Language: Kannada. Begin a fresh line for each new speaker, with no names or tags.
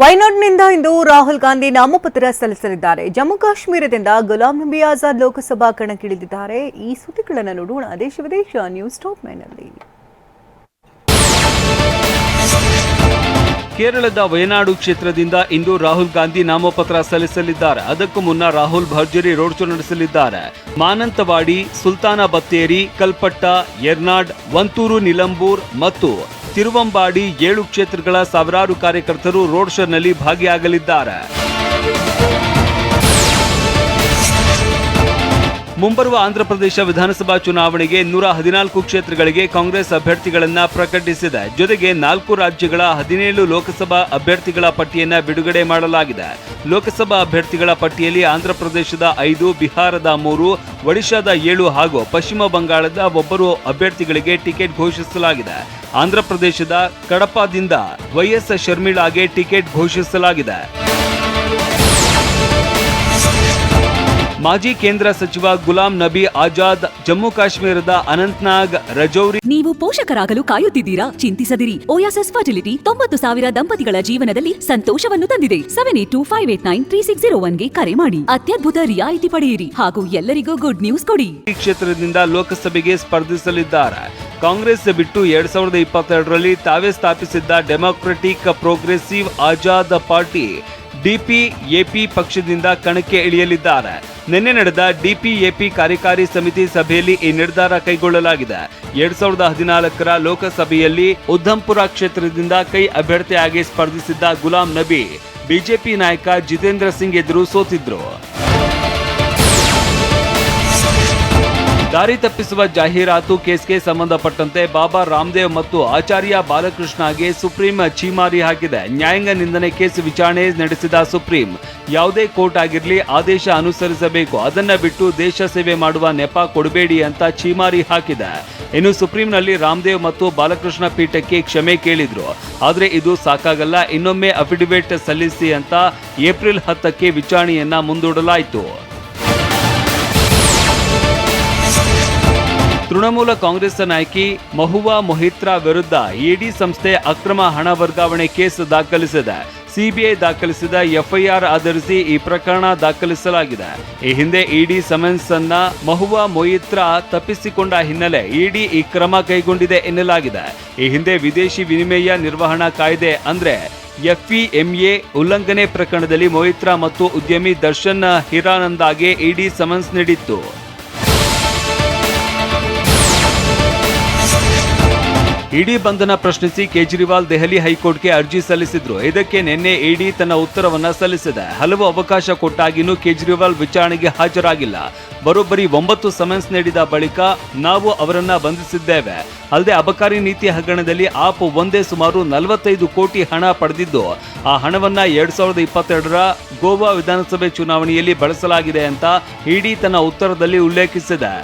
ವಯನಾಡ್ನಿಂದ ಇಂದು ರಾಹುಲ್ ಗಾಂಧಿ ನಾಮಪತ್ರ ಸಲ್ಲಿಸಲಿದ್ದಾರೆ. ಜಮ್ಮು ಕಾಶ್ಮೀರದಿಂದ ಗುಲಾಂ ನಬಿ ಆಜಾದ್ ಲೋಕಸಭಾ ಕಣಕ್ಕಿಳಿದಿದ್ದಾರೆ. ಈ ಸುದ್ದಿಗಳನ್ನು ನೋಡೋಣ. ದೇಶ ವಿದೇಶ ನ್ಯೂಸ್ ಟಾಪ್ ಮೈನಲ್ಲಿ
ಕೇರಳದ ವಯನಾಡು ಕ್ಷೇತ್ರದಿಂದ ಇಂದು ರಾಹುಲ್ ಗಾಂಧಿ ನಾಮಪತ್ರ ಸಲ್ಲಿಸಲಿದ್ದಾರೆ. ಅದಕ್ಕೂ ಮುನ್ನ ರಾಹುಲ್ ಭರ್ಜರಿ ರೋಡ್ ಶೋ ನಡೆಸಲಿದ್ದಾರೆ. ಮಾನಂತವಾಡಿ ಸುಲ್ತಾನ ಬತ್ತೇರಿ ಕಲ್ಪಟ್ಟ ಯರ್ನಾಡ್ ವಂತೂರು, ನಿಲಂಬೂರ್ ಮತ್ತು ತಿರುವಂಬಾಡಿ ಏಳು ಕ್ಷೇತ್ರಗಳ ಸಾವಿರಾರು ಕಾರ್ಯಕರ್ತರು ರೋಡ್ ಶೋನಲ್ಲಿ ಭಾಗಿಯಾಗಲಿದ್ದಾರೆ. ಮುಂಬರುವ ಆಂಧ್ರಪ್ರದೇಶ ವಿಧಾನಸಭಾ ಚುನಾವಣೆಗೆ ನೂರ ಹದಿನಾಲ್ಕು ಕ್ಷೇತ್ರಗಳಿಗೆ ಕಾಂಗ್ರೆಸ್ ಅಭ್ಯರ್ಥಿಗಳನ್ನು ಪ್ರಕಟಿಸಿದೆ. ಜೊತೆಗೆ ನಾಲ್ಕು ರಾಜ್ಯಗಳ ಹದಿನೇಳು ಲೋಕಸಭಾ ಅಭ್ಯರ್ಥಿಗಳ ಪಟ್ಟಿಯನ್ನು ಬಿಡುಗಡೆ ಮಾಡಲಾಗಿದೆ. ಲೋಕಸಭಾ ಅಭ್ಯರ್ಥಿಗಳ ಪಟ್ಟಿಯಲ್ಲಿ ಆಂಧ್ರಪ್ರದೇಶದ ಐದು, ಬಿಹಾರದ ಮೂರು, ಒಡಿಶಾದ ಏಳು ಹಾಗೂ ಪಶ್ಚಿಮ ಬಂಗಾಳದ ಒಬ್ಬರು ಅಭ್ಯರ್ಥಿಗಳಿಗೆ ಟಿಕೆಟ್ ಘೋಷಿಸಲಾಗಿದೆ. ಆಂಧ್ರಪ್ರದೇಶದ ಕಡಪದಿಂದ ವೈಎಸ್ ಶರ್ಮಿಳಾಗೆ ಟಿಕೆಟ್ ಘೋಷಿಸಲಾಗಿದೆ. ಮಾಜಿ ಕೇಂದ್ರ ಸಚಿವ ಗುಲಾಂ ನಬಿ ಆಜಾದ್ ಜಮ್ಮು ಕಾಶ್ಮೀರದ ಅನಂತನಾಗ್ ರಜೌರಿ.
ನೀವು ಪೋಷಕರಾಗಲು ಕಾಯುತ್ತಿದ್ದೀರಾ? ಚಿಂತಿಸದಿರಿ. ಓಯಾಸಸ್ ಫರ್ಟಿಲಿಟಿ ತೊಂಬತ್ತು ಸಾವಿರ ದಂಪತಿಗಳ ಜೀವನದಲ್ಲಿ ಸಂತೋಷವನ್ನು ತಂದಿದೆ. Seven eight two five eight nine three six zero ಒನ್ಗೆ ಕರೆ ಮಾಡಿ. ಅತ್ಯದ್ಭುತ ರಿಯಾಯಿತಿ ಪಡೆಯಿರಿ. ಹಾಗೂ ಎಲ್ಲರಿಗೂ ಗುಡ್ ನ್ಯೂಸ್ ಕೊಡಿ.
ಈ ಕ್ಷೇತ್ರದಿಂದ ಲೋಕಸಭೆಗೆ ಸ್ಪರ್ಧಿಸಲಿದ್ದಾರೆ. ಕಾಂಗ್ರೆಸ್ ಬಿಟ್ಟು ಎರಡ್ ಸಾವಿರದ ಇಪ್ಪತ್ತೆರಡರಲ್ಲಿ ತಾವೇ ಸ್ಥಾಪಿಸಿದ್ದ democratic progressive Azad party. DPAP ಪಕ್ಷದಿಂದ ಕಣಕ್ಕೆ ಇಳಿಯಲಿದ್ದಾರೆ. ನಿನ್ನೆ ನಡೆದ ಡಿಪಿಎಪಿ ಕಾರ್ಯಕಾರಿ ಸಮಿತಿ ಸಭೆಯಲ್ಲಿ ಈ ನಿರ್ಧಾರ ಕೈಗೊಳ್ಳಲಾಗಿದೆ. ಎರಡ್ ಸಾವಿರದ ಹದಿನಾಲ್ಕರ ಲೋಕಸಭೆಯಲ್ಲಿ ಉಧಂಪುರ ಕ್ಷೇತ್ರದಿಂದ ಕೈ ಅಭ್ಯರ್ಥಿಯಾಗಿ ಸ್ಪರ್ಧಿಸಿದ್ದ ಗುಲಾಂ ನಬಿ, ಬಿಜೆಪಿ ನಾಯಕ ಜಿತೇಂದ್ರ ಸಿಂಗ್ ಎದುರು ಸೋತಿದ್ರು. ದಾರಿ ತಪ್ಪಿಸುವ ಜಾಹೀರಾತು ಕೇಸ್ಗೆ ಸಂಬಂಧಪಟ್ಟಂತೆ ಬಾಬಾ ರಾಮದೇವ್ ಮತ್ತು ಆಚಾರ್ಯ ಬಾಲಕೃಷ್ಣಗೆ ಸುಪ್ರೀಂ ಛೀಮಾರಿ ಹಾಕಿದೆ. ನ್ಯಾಯಾಂಗ ನಿಂದನೆ ಕೇಸ್ ವಿಚಾರಣೆ ನಡೆಸಿದ ಸುಪ್ರೀಂ. ಯಾವುದೇ ಕೋರ್ಟ್ ಆಗಿರಲಿ ಆದೇಶ ಅನುಸರಿಸಬೇಕು. ಅದನ್ನ ಬಿಟ್ಟು ದೇಶ ಸೇವೆ ಮಾಡುವ ನೆಪ ಕೊಡಬೇಡಿ ಅಂತ ಛೀಮಾರಿ ಹಾಕಿದೆ. ಇನ್ನು ಸುಪ್ರೀಂನಲ್ಲಿ ರಾಮದೇವ್ ಮತ್ತು ಬಾಲಕೃಷ್ಣ ಪೀಠಕ್ಕೆ ಕ್ಷಮೆ ಕೇಳಿದ್ರು. ಆದರೆ ಇದು ಸಾಕಾಗಲ್ಲ. ಇನ್ನೊಮ್ಮೆ ಅಫಿಡವಿಟ್ ಸಲ್ಲಿಸಿ ಅಂತ ಏಪ್ರಿಲ್ ಹತ್ತಕ್ಕೆ ವಿಚಾರಣೆಯನ್ನ ಮುಂದೂಡಲಾಯಿತು. ತೃಣಮೂಲ ಕಾಂಗ್ರೆಸ್ ನಾಯಕಿ ಮಹುವಾ ಮೊಹಿತ್ರಾ ವಿರುದ್ಧ ಇಡಿ ಸಂಸ್ಥೆ ಅಕ್ರಮ ಹಣ ವರ್ಗಾವಣೆ ಕೇಸ್ ದಾಖಲಿಸಿದೆ. ಸಿಬಿಐ ದಾಖಲಿಸಿದ ಎಫ್ಐಆರ್ ಆಧರಿಸಿ ಈ ಪ್ರಕರಣ ದಾಖಲಿಸಲಾಗಿದೆ. ಈ ಹಿಂದೆ ಇಡಿ ಸಮನ್ಸ್ ಅನ್ನ ಮಹುವಾ ಮೊಯಿತ್ರಾ ತಪ್ಪಿಸಿಕೊಂಡ ಹಿನ್ನೆಲೆ ಇಡಿ ಈ ಕ್ರಮ ಕೈಗೊಂಡಿದೆ ಎನ್ನಲಾಗಿದೆ. ಈ ಹಿಂದೆ ವಿದೇಶಿ ವಿನಿಮಯ ನಿರ್ವಹಣಾ ಕಾಯ್ದೆ ಅಂದ್ರೆ ಎಫ್ಇಎಂಎ ಉಲ್ಲಂಘನೆ ಪ್ರಕರಣದಲ್ಲಿ ಮೊಯಿತ್ರಾ ಮತ್ತು ಉದ್ಯಮಿ ದರ್ಶನ್ ಹಿರಾನಂದಾಗೆ ಇಡಿ ಸಮನ್ಸ್ ನೀಡಿತ್ತು. ಇಡಿ ಬಂಧನ ಪ್ರಶ್ನಿಸಿ ಕೇಜ್ರಿವಾಲ್ ದೆಹಲಿ ಹೈಕೋರ್ಟ್ಗೆ ಅರ್ಜಿ ಸಲ್ಲಿಸಿದ್ರು. ಇದಕ್ಕೆ ನಿನ್ನೆ ಇಡಿ ತನ್ನ ಉತ್ತರವನ್ನ ಸಲ್ಲಿಸಿದೆ. ಹಲವು ಅವಕಾಶ ಕೊಟ್ಟಾಗಿನೂ ಕೇಜ್ರಿವಾಲ್ ವಿಚಾರಣೆಗೆ ಹಾಜರಾಗಿಲ್ಲ. ಬರೋಬ್ಬರಿ ಒಂಬತ್ತು ಸಮನ್ಸ್ ನೀಡಿದ ಬಳಿಕ ನಾವು ಅವರನ್ನ ಬಂಧಿಸಿದ್ದೇವೆ. ಅಲ್ಲದೆ ಅಬಕಾರಿ ನೀತಿ ಹಗರಣದಲ್ಲಿ ಆಪ್ ಒಂದೇ ಸುಮಾರು ನಲವತ್ತೈದು ಕೋಟಿ ಹಣ ಪಡೆದಿದ್ದು, ಆ ಹಣವನ್ನ ಎರಡ್ ಸಾವಿರದ ಇಪ್ಪತ್ತೆರಡರ ಗೋವಾ ವಿಧಾನಸಭೆ ಚುನಾವಣೆಯಲ್ಲಿ ಬಳಸಲಾಗಿದೆ ಅಂತ ಇಡಿ ತನ್ನ ಉತ್ತರದಲ್ಲಿ ಉಲ್ಲೇಖಿಸಿದೆ.